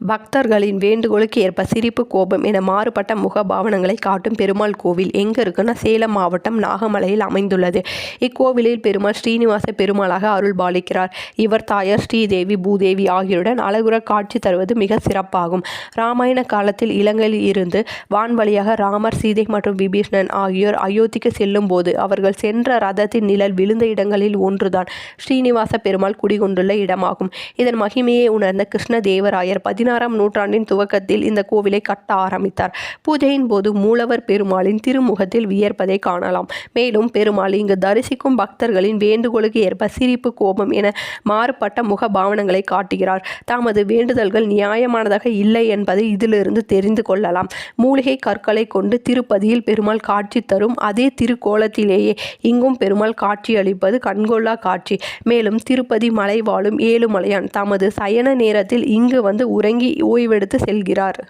பக்தர்களின் வேண்டுகோளுக்கு ஏற்ப சிரிப்பு கோபம் என மாறுபட்ட முக பாவனங்களை காட்டும் பெருமாள் கோவில் எங்கே இருக்குன்னா சேலம் மாவட்டம் நாகமலையில் அமைந்துள்ளது. இக்கோவிலில் பெருமாள் ஸ்ரீனிவாச பெருமாளாக அருள் பாலிக்கிறார். இவர் தாயார் ஸ்ரீதேவி பூதேவி ஆகியோருடன் அழகுற காட்சி தருவது மிக சிறப்பாகும். ராமாயண காலத்தில் இலங்கையில் இருந்து வான்வழியாக ராமர் சீதை மற்றும் விபீஷ்ணன் ஆகியோர் அயோத்திக்கு செல்லும் போது அவர்கள் சென்ற ரதத்தின் நிழல் விழுந்த இடங்களில் ஒன்றுதான். ஸ்ரீனிவாச பெருமாள் குடிகொண்டுள்ள இடமாகும். இதன் மகிமையை உணர்ந்த கிருஷ்ணதேவராயர் பதினாறாம் நூற்றாண்டின் துவக்கத்தில் இந்த கோவிலை கட்ட ஆரம்பித்தார். பூஜையின் போது மூலவர் பெருமாளின் திருமுகத்தில் வியர்ப்பதை காணலாம். மேலும் பெருமாள் இங்கு தரிசிக்கும் பக்தர்களின் வேண்டுகோளுக்கு ஏற்ப சிரிப்பு கோபம் என மாறுபட்ட முக பாவனங்களை காட்டுகிறார். தமது வேண்டுதல்கள் நியாயமானதாக இல்லை என்பதை இதிலிருந்து தெரிந்து கொள்ளலாம். மூலிகை கற்களை கொண்டு திருப்பதியில் பெருமாள் காட்சி தரும் அதே திருக்கோலத்திலேயே இங்கும் பெருமாள் காட்சியளிப்பது கண்கொள்ளா காட்சி. மேலும் திருப்பதி மலை வாழும் ஏழுமலையான் தமது சயன நேரத்தில் இங்கு வந்து உறங்கி ஓய்வெடுத்து செல்கிறார்.